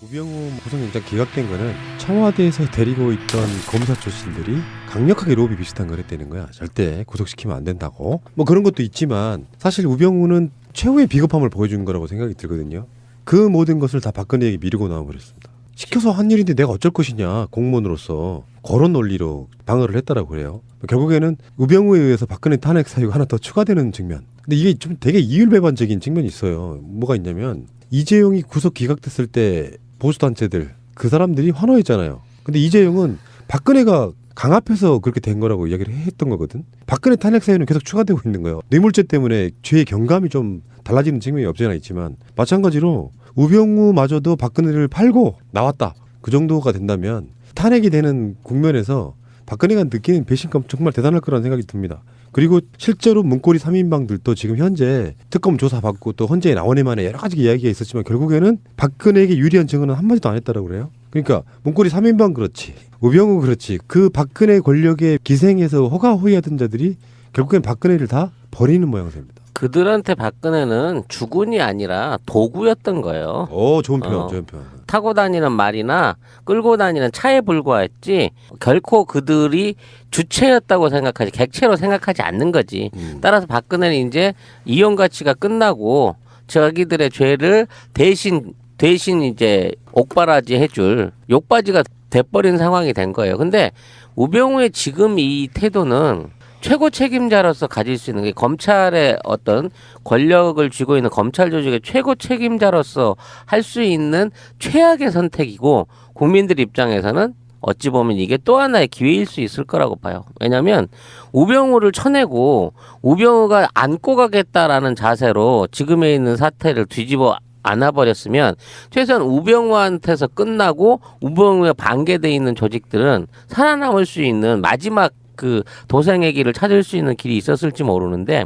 우병우 구속영장 기각된 거는 청와대에서 데리고 있던 검사 출신들이 강력하게 로비 비슷한 걸 했다는 거야. 절대 구속시키면 안 된다고. 뭐 그런 것도 있지만 사실 우병우는 최후의 비겁함을 보여준 거라고 생각이 들거든요. 그 모든 것을 다 박근혜에게 미루고 나와버렸습니다. 시켜서 한 일인데 내가 어쩔 것이냐 공무원으로서 그런 논리로 방어를 했다라고 그래요. 결국에는 우병우에 의해서 박근혜 탄핵 사유가 하나 더 추가되는 측면. 근데 이게 좀 되게 이율배반적인 측면이 있어요. 뭐가 있냐면 이재용이 구속 기각됐을 때 보수 단체들 그 사람들이 환호했잖아요. 근데 이재용은 박근혜가 강압해서 그렇게 된 거라고 이야기를 했던 거거든. 박근혜 탄핵 사유는 계속 추가되고 있는 거예요. 뇌물죄 때문에 죄의 경감이 좀 달라지는 측면이 없지않아 있지만 마찬가지로 우병우마저도 박근혜를 팔고 나왔다. 그 정도가 된다면 탄핵이 되는 국면에서 박근혜가 느끼는 배신감 정말 대단할 거라는 생각이 듭니다. 그리고 실제로 문고리 3인방들도 지금 현재 특검 조사 받고 또 헌재에 나오네 만에 여러 가지 이야기가 있었지만 결국에는 박근혜에게 유리한 증언은 한마디도 안 했다라고 그래요. 그러니까 문고리 3인방 그렇지 우병우 그렇지 그 박근혜 권력에 기생해서 호가호위하던 자들이 결국엔 박근혜를 다 버리는 모양새입니다. 그들한테 박근혜는 주군이 아니라 도구였던 거예요. 오 좋은 표현, 어. 좋은 표현. 타고 다니는 말이나 끌고 다니는 차에 불과했지 결코 그들이 주체였다고 생각하지 객체로 생각하지 않는 거지. 음. 따라서 박근혜는 이제 이용 가치가 끝나고 자기들의 죄를 대신 대신 이제 옥바라지 해줄 욕바지가 돼버린 상황이 된 거예요. 근데 우병우의 지금 이 태도는 최고 책임자로서 가질 수 있는 게 검찰의 어떤 권력을 쥐고 있는 검찰 조직의 최고 책임자로서 할 수 있는 최악의 선택이고 국민들 입장에서는 어찌 보면 이게 또 하나의 기회일 수 있을 거라고 봐요. 왜냐하면 우병우를 쳐내고 우병우가 안고 가겠다라는 자세로 지금에 있는 사태를 뒤집어 안아버렸으면 최소한 우병우한테서 끝나고 우병우에 반개돼 있는 조직들은 살아남을 수 있는 마지막 그 도생의 길을 찾을 수 있는 길이 있었을지 모르는데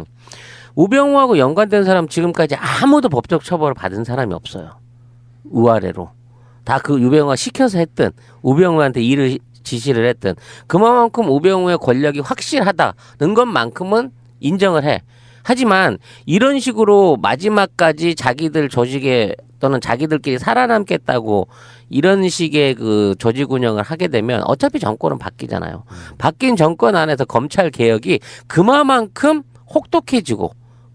우병우하고 연관된 사람 지금까지 아무도 법적 처벌을 받은 사람이 없어요. 우아래로 다 그 우병우가 시켜서 했든 우병우한테 일을 지시를 했든 그만큼 우병우의 권력이 확실하다는 것만큼은 인정을 해. 하지만 이런 식으로 마지막까지 자기들 조직에 또는 자기들끼리 살아남겠다고 이런 식의 그 조직 운영을 하게 되면 어차피 정권은 바뀌잖아요. 바뀐 정권 안에서 검찰 개혁이 그만큼 혹독해지고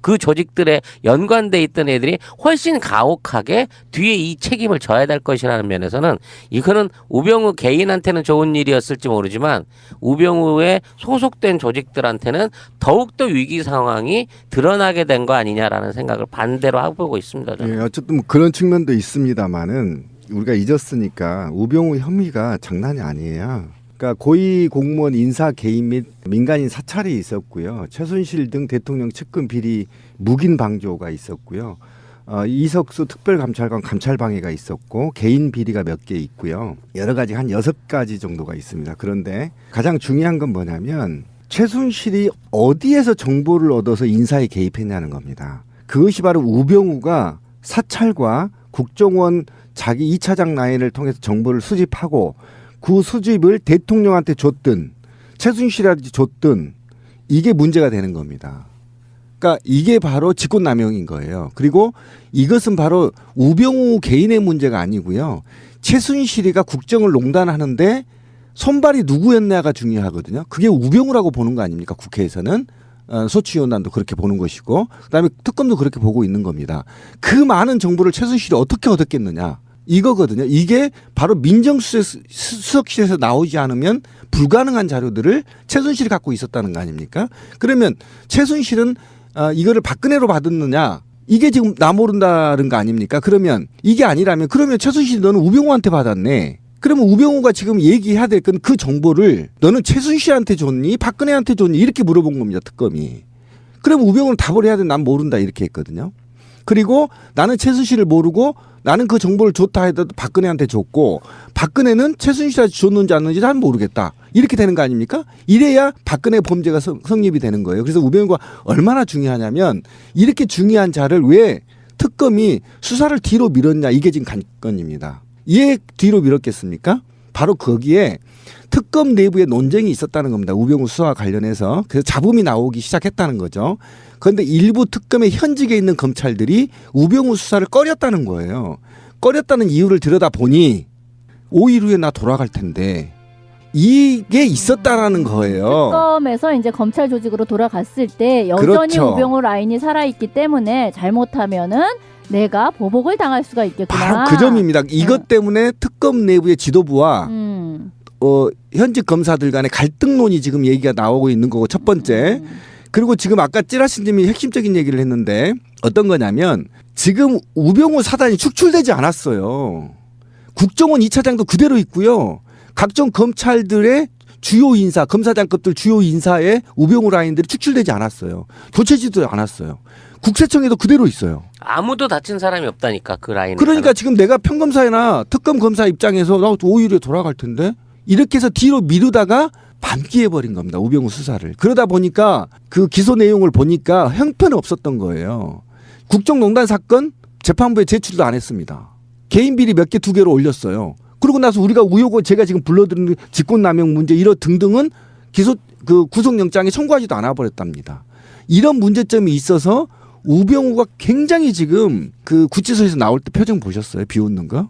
그 조직들에 연관돼 있던 애들이 훨씬 가혹하게 뒤에 이 책임을 져야 될 것이라는 면에서는 이거는 우병우 개인한테는 좋은 일이었을지 모르지만 우병우에 소속된 조직들한테는 더욱더 위기 상황이 드러나게 된 거 아니냐라는 생각을 반대로 하고 보고 있습니다. 저는. 예, 어쨌든 뭐 그런 측면도 있습니다만은 우리가 잊었으니까 우병우 혐의가 장난이 아니에요. 그러니까 고위 공무원 인사 개인 및 민간인 사찰이 있었고요. 최순실 등 대통령 측근 비리 묵인 방조가 있었고요. 어, 이석수 특별감찰관 감찰 방해가 있었고 개인 비리가 몇 개 있고요. 여러 가지 한 여섯 가지 정도가 있습니다. 그런데 가장 중요한 건 뭐냐면 최순실이 어디에서 정보를 얻어서 인사에 개입했냐는 겁니다. 그것이 바로 우병우가 사찰과 국정원 자기 이차장 라인을 통해서 정보를 수집하고 그 수집을 대통령한테 줬든 최순실한테 줬든 이게 문제가 되는 겁니다. 그러니까 이게 바로 직권남용인 거예요. 그리고 이것은 바로 우병우 개인의 문제가 아니고요. 최순실이가 국정을 농단하는데 손발이 누구였냐가 중요하거든요. 그게 우병우라고 보는 거 아닙니까? 국회에서는 어, 소추위원단도 그렇게 보는 것이고, 그다음에 특검도 그렇게 보고 있는 겁니다. 그 많은 정보를 최순실이 어떻게 얻었겠느냐? 이거거든요. 이게 바로 민정수석실에서 나오지 않으면 불가능한 자료들을 최순실이 갖고 있었다는 거 아닙니까? 그러면 최순실은 어, 이거를 박근혜로 받았느냐? 이게 지금 나 모른다는 거 아닙니까? 그러면 이게 아니라면 그러면 최순실이 너는 우병우한테 받았네. 그러면 우병우가 지금 얘기해야 될 건 그 정보를 너는 최순실한테 줬니? 박근혜한테 줬니? 이렇게 물어본 겁니다. 특검이. 그러면 우병우는 답을 해야 돼. 난 모른다. 이렇게 했거든요. 그리고 나는 최순실을 모르고 나는 그 정보를 줬다 해도 박근혜한테 줬고 박근혜는 최순실한테 줬는지 안 줬는지 난 모르겠다. 이렇게 되는 거 아닙니까? 이래야 박근혜 범죄가 성, 성립이 되는 거예요. 그래서 우병우가 얼마나 중요하냐면 이렇게 중요한 자를 왜 특검이 수사를 뒤로 밀었냐 이게 지금 관건입니다. 왜 뒤로 밀었겠습니까? 바로 거기에 특검 내부에 논쟁이 있었다는 겁니다. 우병우 수사와 관련해서. 그래서 잡음이 나오기 시작했다는 거죠. 그런데 일부 특검의 현직에 있는 검찰들이 우병우 수사를 꺼렸다는 거예요. 꺼렸다는 이유를 들여다 보니 5일 후에 나 돌아갈 텐데 이게 있었다라는 거예요. 특검에서 이제 검찰 조직으로 돌아갔을 때 여전히 그렇죠. 우병우 라인이 살아있기 때문에 잘못하면은 내가 보복을 당할 수가 있겠구나. 바로 그 점입니다. 이것 때문에 특검 내부의 지도부와 음. 어, 현직 검사들 간의 갈등론이 지금 얘기가 나오고 있는 거고 첫 번째. 음. 그리고 지금 아까 찌라시님이 핵심적인 얘기를 했는데 어떤 거냐면 지금 우병우 사단이 축출되지 않았어요. 국정원 2차장도 그대로 있고요. 각종 검찰들의 주요 인사, 검사장급들 주요 인사에 우병우 라인들이 축출되지 않았어요. 교체지도 않았어요. 국세청에도 그대로 있어요. 아무도 다친 사람이 없다니까 그 라인에. 그러니까 지금 내가 평검사나 특검 검사 입장에서 나 5일에 돌아갈 텐데 이렇게 해서 뒤로 미루다가 반기해 버린 겁니다. 우병우 수사를. 그러다 보니까 그 기소 내용을 보니까 형편이 없었던 거예요. 국정농단 사건 재판부에 제출도 안 했습니다. 개인 비리 몇 개 두 개로 올렸어요. 그러고 나서 우리가 우효고 제가 지금 불러드린 직권남용 문제 이런 등등은 기소 그 구속영장에 청구하지도 않아 버렸답니다. 이런 문제점이 있어서 우병우가 굉장히 지금 그 구치소에서 나올 때 표정 보셨어요? 비웃는 거?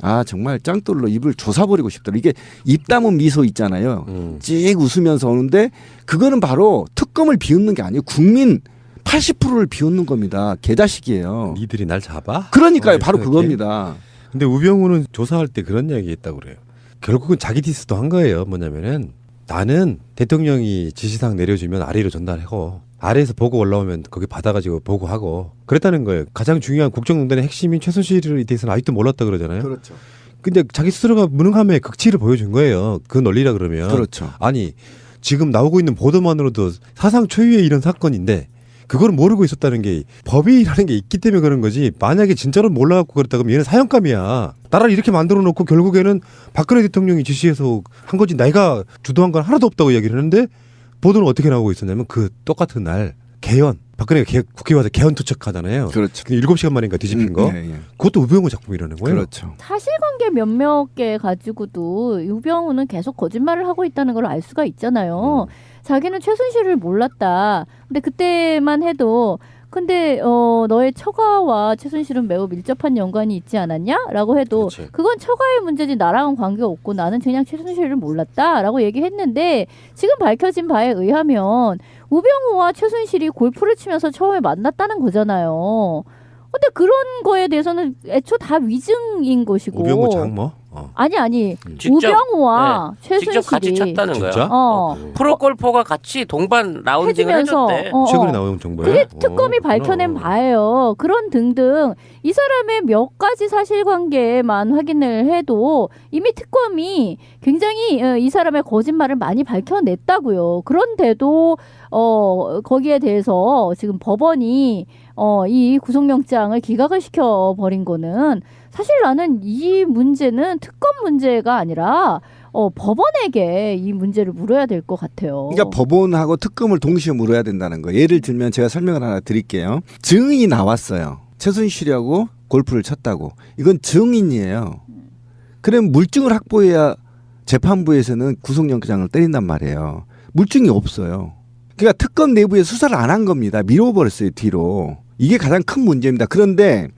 아 정말 짱돌로 입을 조사버리고 싶더라. 이게 입 다문 미소 있잖아요. 음. 찍 웃으면서 오는데 그거는 바로 특검을 비웃는 게 아니에요. 국민 80%를 비웃는 겁니다. 개자식이에요. 니들이 날 잡아? 그러니까요. 어, 바로 이렇게. 그겁니다. 근데 우병우는 조사할 때 그런 이야기 했다고 그래요. 결국은 자기 디스도 한 거예요. 뭐냐면은 나는 대통령이 지시사항 내려주면 아래로 전달하고 아래에서 보고 올라오면 거기 받아가지고 보고하고 그랬다는 거예요. 가장 중요한 국정농단의 핵심인 최순실에 대해서는 아직도 몰랐다 그러잖아요. 그렇죠. 근데 자기 스스로가 무능함의 극치를 보여준 거예요. 그 논리라 그러면. 그렇죠. 아니 지금 나오고 있는 보도만으로도 사상 초유의 이런 사건인데 그걸 모르고 있었다는 게 법이라는 게 있기 때문에 그런 거지 만약에 진짜로 몰라갖고 그랬다 그러면 얘는 사형감이야 나라를 이렇게 만들어 놓고 결국에는 박근혜 대통령이 지시해서 한 거지 내가 주도한 건 하나도 없다고 얘기를 했는데 보도는 어떻게 나오고 있었냐면 그 똑같은 날 개헌 박근혜가 개, 국회 와서 개헌 투척하잖아요 그렇죠. 그 일곱 시간 만인가 뒤집힌 음, 거 예, 예. 그것도 우병우 작품이라는 거예요 그렇죠. 사실관계 몇몇 개 가지고도 유병우는 계속 거짓말을 하고 있다는 걸 알 수가 있잖아요. 자기는 최순실을 몰랐다. 근데 그때만 해도 근데 어 너의 처가와 최순실은 매우 밀접한 연관이 있지 않았냐?라고 해도 그렇지. 그건 처가의 문제지 나랑은 관계 없고 나는 그냥 최순실을 몰랐다라고 얘기했는데 지금 밝혀진 바에 의하면 우병우와 최순실이 골프를 치면서 처음에 만났다는 거잖아요. 근데 그런 거에 대해서는 애초 다 위증인 것이고 우병우 장모 어. 아니 아니 직접, 우병우와 최순실이 직접 같이 쳤다는 거야. 진짜? 어. 프로 골퍼가 같이 동반 라운딩을 해주면서 해줬대. 어, 어. 최근에 나온 정보예요 그게 특검이 어, 밝혀낸 그렇구나. 바예요. 그런 등등 이 사람의 몇 가지 사실관계만 확인을 해도 이미 특검이 굉장히 어, 이 사람의 거짓말을 많이 밝혀냈다고요. 그런데도 어 거기에 대해서 지금 법원이 어 이 구속영장을 기각을 시켜 버린 거는 사실 나는 이 문제는 특검 문제가 아니라 어 법원에게 이 문제를 물어야 될 것 같아요. 그러니까 법원하고 특검을 동시에 물어야 된다는 거예요. 예를 들면 제가 설명을 하나 드릴게요. 증인이 나왔어요. 최순실이하고 골프를 쳤다고. 이건 증인이에요. 그럼 물증을 확보해야 재판부에서는 구속영장을 때린단 말이에요. 물증이 없어요. 그러니까 특검 내부에 수사를 안 한 겁니다. 미뤄버렸어요 뒤로. 이게 가장 큰 문제입니다. 그런데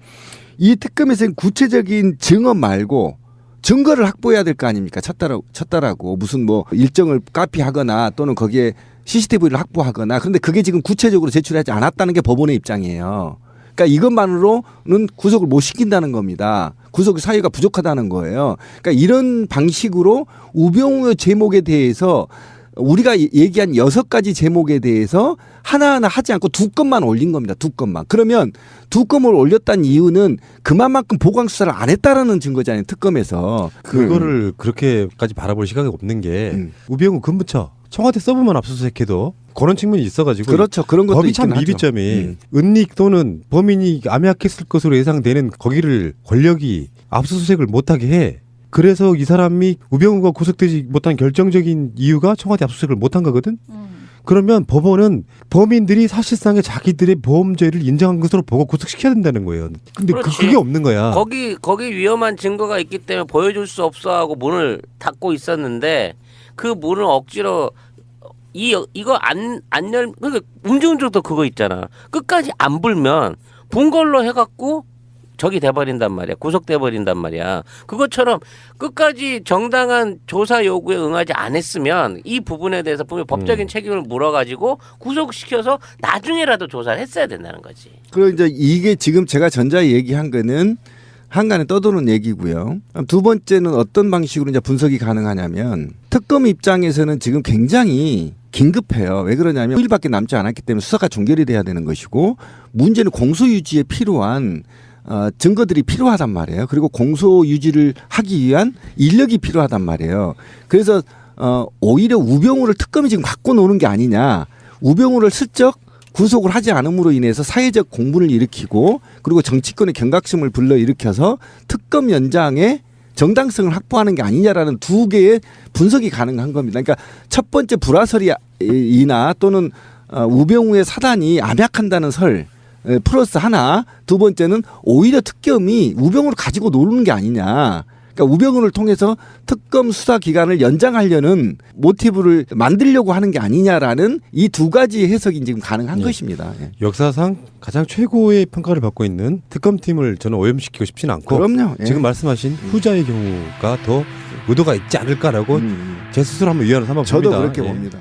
이 특검에서는 구체적인 증언 말고 증거를 확보해야 될 거 아닙니까? 쳤다라, 쳤다라고 무슨 뭐 일정을 카피하거나 또는 거기에 CCTV를 확보하거나 그런데 그게 지금 구체적으로 제출하지 않았다는 게 법원의 입장이에요. 그러니까 이것만으로는 구속을 못 시킨다는 겁니다. 구속 사유가 부족하다는 거예요. 그러니까 이런 방식으로 우병우의 제목에 대해서 우리가 얘기한 여섯 가지 제목에 대해서 하나하나 하지 않고 두 건만 올린 겁니다. 두 건만. 그러면 두 건을 올렸다는 이유는 그만큼 보강 수사를 안 했다라는 증거잖아요. 특검에서. 그거를 그렇게까지 바라볼 시각이 없는 게 음. 우병우 근무처 청와대 서브만 압수수색해도 그런 측면이 있어가지고 그렇죠. 그런 것도 법이 참. 미비점이 음. 은닉 또는 범인이 암약했을 것으로 예상되는 거기를 권력이 압수수색을 못하게 해. 그래서 이 사람이 우병우가 구속되지 못한 결정적인 이유가 청와대 압수수색을 못한 거거든. 음. 그러면 법원은 범인들이 사실상의 자기들의 보험죄를 인정한 것으로 보고 구속시켜야 된다는 거예요. 근데 그. 그게 없는 거야. 거기 거기 위험한 증거가 있기 때문에 보여줄 수 없어 하고 문을 닫고 있었는데 그 문을 억지로 이 이거 안 안열 그러니까 음주운전도 그거 있잖아. 끝까지 안 불면 본 걸로 해갖고 적이 돼버린단 말이야. 구속돼버린단 말이야. 그것처럼 끝까지 정당한 조사 요구에 응하지 않았으면 이 부분에 대해서 분명 법적인 책임을 물어가지고 구속시켜서 나중에라도 조사를 했어야 된다는 거지. 그리고 이제 이게 지금 제가 전자 얘기한 거는 한간에 떠도는 얘기고요. 두 번째는 어떤 방식으로 이제 분석이 가능하냐면 특검 입장에서는 지금 굉장히 긴급해요. 왜 그러냐면 5일밖에 남지 않았기 때문에 수사가 종결이 돼야 되는 것이고 문제는 공소 유지에 필요한 어, 증거들이 필요하단 말이에요. 그리고 공소 유지를 하기 위한 인력이 필요하단 말이에요. 그래서 어, 오히려 우병우를 특검이 지금 갖고 노는 게 아니냐. 우병우를 슬쩍 구속을 하지 않음으로 인해서 사회적 공분을 일으키고 그리고 정치권의 경각심을 불러 일으켜서 특검 연장에 정당성을 확보하는 게 아니냐라는 두 개의 분석이 가능한 겁니다. 그러니까 첫 번째 불화설이나 또는 어, 우병우의 사단이 암약한다는 설 에, 플러스 하나 두 번째는 오히려 특검이 우병우를 가지고 노는 게 아니냐. 그러니까 우병우를 통해서 특검 수사 기간을 연장하려는 모티브를 만들려고 하는 게 아니냐라는 이 두 가지 해석이 지금 가능한 네. 것입니다. 예. 역사상 가장 최고의 평가를 받고 있는 특검팀을 저는 오염시키고 싶진 않고 그럼요. 예. 지금 말씀하신 후자의 경우가 더 의도가 있지 않을까라고 음, 제 스스로 한번 위안을 삼아 저도 봅니다. 그렇게 예. 봅니다.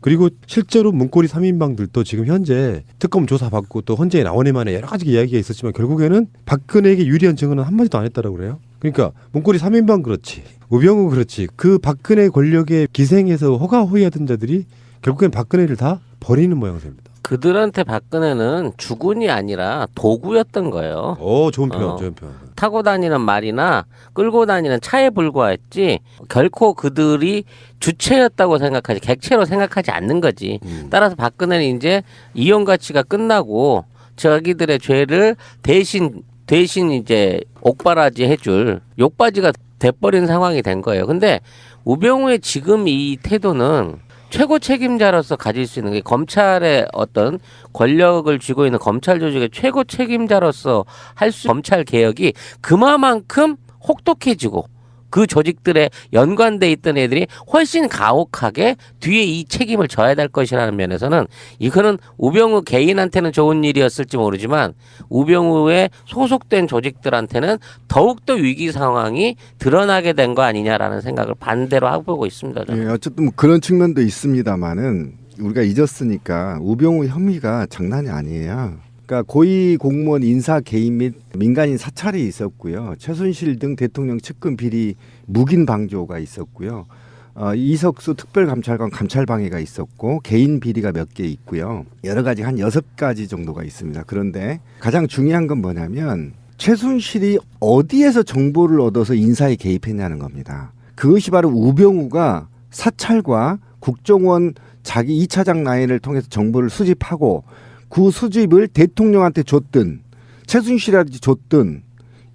그리고 실제로 문고리 3인방들도 지금 현재 특검 조사받고 또 헌재에 나오니 만에 여러 가지 이야기가 있었지만 결국에는 박근혜에게 유리한 증언은 한마디도 안 했다라고 그래요. 그러니까 문고리 3인방 그렇지 우병우 그렇지 그 박근혜 권력에 기생해서 호가호위하던 자들이 결국엔 박근혜를 다 버리는 모양새입니다. 그들한테 박근혜는 주군이 아니라 도구였던 거예요. 오 좋은 표현 어. 좋은 표현. 타고 다니는 말이나 끌고 다니는 차에 불과했지 결코 그들이 주체였다고 생각하지 객체로 생각하지 않는 거지. 음. 따라서 박근혜는 이제 이용 가치가 끝나고 자기들의 죄를 대신 대신 이제 옥바라지 해줄 욕바지가 돼버린 상황이 된 거예요. 근데 우병우의 지금 이 태도는 최고 책임자로서 가질 수 있는 게 검찰의 어떤 권력을 쥐고 있는 검찰 조직의 최고 책임자로서 할 수 검찰 개혁이 그만큼 혹독해지고 그 조직들에 연관돼 있던 애들이 훨씬 가혹하게 뒤에 이 책임을 져야 될 것이라는 면에서는 이거는 우병우 개인한테는 좋은 일이었을지 모르지만 우병우의 소속된 조직들한테는 더욱더 위기 상황이 드러나게 된 거 아니냐라는 생각을 반대로 하고 있습니다. 저는. 예, 어쨌든 뭐 그런 측면도 있습니다만은 우리가 잊었으니까 우병우 혐의가 장난이 아니에요. 그러니까 고위 공무원 인사 개입 및 민간인 사찰이 있었고요. 최순실 등 대통령 측근 비리 묵인 방조가 있었고요. 어, 이석수 특별감찰관 감찰방해가 있었고 개인 비리가 몇 개 있고요. 여러 가지 한 여섯 가지 정도가 있습니다. 그런데 가장 중요한 건 뭐냐면 최순실이 어디에서 정보를 얻어서 인사에 개입했냐는 겁니다. 그것이 바로 우병우가 사찰과 국정원 자기 이차장 라인을 통해서 정보를 수집하고 그 수집을 대통령한테 줬든 최순실한테 줬든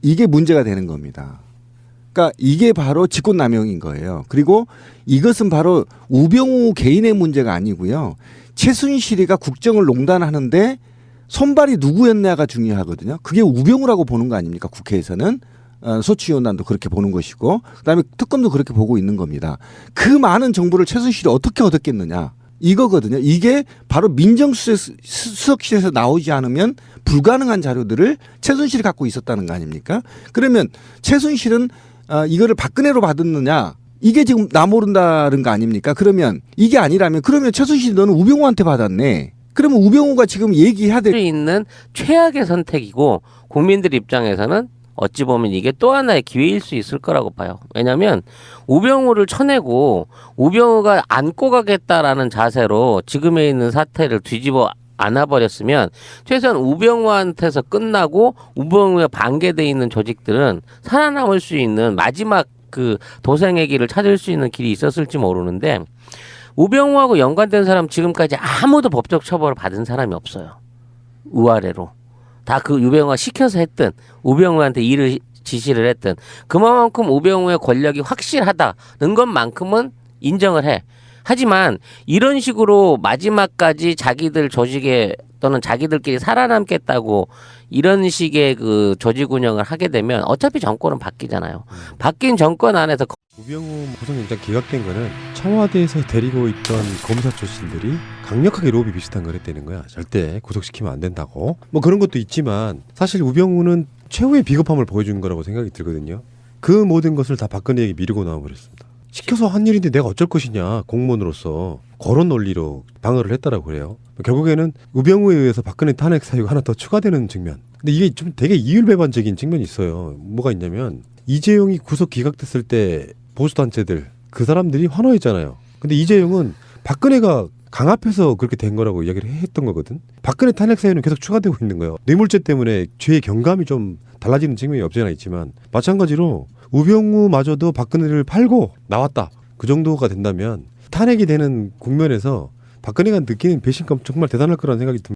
이게 문제가 되는 겁니다. 그러니까 이게 바로 직권남용인 거예요. 그리고 이것은 바로 우병우 개인의 문제가 아니고요. 최순실이가 국정을 농단하는데 손발이 누구였냐가 중요하거든요. 그게 우병우라고 보는 거 아닙니까? 국회에서는 어, 소추위원단도 그렇게 보는 것이고, 그다음에 특검도 그렇게 보고 있는 겁니다. 그 많은 정보를 최순실이 어떻게 얻었겠느냐? 이거거든요. 이게 바로 민정수석실에서 나오지 않으면 불가능한 자료들을 최순실이 갖고 있었다는 거 아닙니까? 그러면 최순실은 어, 이거를 박근혜로 받았느냐? 이게 지금 나 모른다는 거 아닙니까? 그러면 이게 아니라면 그러면 최순실이 너는 우병우한테 받았네. 그러면 우병우가 지금 얘기해야 될수 있는 최악의 선택이고 국민들 입장에서는 어찌 보면 이게 또 하나의 기회일 수 있을 거라고 봐요. 왜냐하면 우병우를 쳐내고 우병우가 안고 가겠다라는 자세로 지금에 있는 사태를 뒤집어 안아버렸으면 최소한 우병우한테서 끝나고 우병우에 반개돼 있는 조직들은 살아남을 수 있는 마지막 그 도생의 길을 찾을 수 있는 길이 있었을지 모르는데 우병우하고 연관된 사람 지금까지 아무도 법적 처벌을 받은 사람이 없어요. 우아래로. 다 그 우병우가 시켜서 했든 우병우한테 일을 지시를 했든 그만큼 우병우의 권력이 확실하다는 것만큼은 인정을 해. 하지만 이런 식으로 마지막까지 자기들 조직에 또는 자기들끼리 살아남겠다고 이런 식의 그 조직 운영을 하게 되면 어차피 정권은 바뀌잖아요. 바뀐 정권 안에서 우병우 구속영장 기각된 거는 청와대에서 데리고 있던 검사 출신들이 강력하게 로비 비슷한 걸 했다는 거야. 절대 구속시키면 안 된다고. 뭐 그런 것도 있지만 사실 우병우는 최후의 비겁함을 보여준 거라고 생각이 들거든요. 그 모든 것을 다 박근혜에게 미루고 나와버렸습니다. 시켜서 한 일인데 내가 어쩔 것이냐 공무원으로서 그런 논리로 방어를 했다라고 그래요. 결국에는 우병우에 의해서 박근혜 탄핵 사유가 하나 더 추가되는 측면. 근데 이게 좀 되게 이율배반적인 측면이 있어요. 뭐가 있냐면 이재용이 구속 기각됐을 때 보수 단체들 그 사람들이 환호했잖아요. 근데 이재용은 박근혜가 강압해서 그렇게 된 거라고 이야기를 했던 거거든. 박근혜 탄핵 사유는 계속 추가되고 있는 거예요. 뇌물죄 때문에 죄의 경감이 좀 달라지는 측면이 없잖아 있지만 마찬가지로 우병우마저도 박근혜를 팔고 나왔다. 그 정도가 된다면 탄핵이 되는 국면에서 박근혜가 느끼는 배신감 정말 대단할 거라는 생각이 듭니다.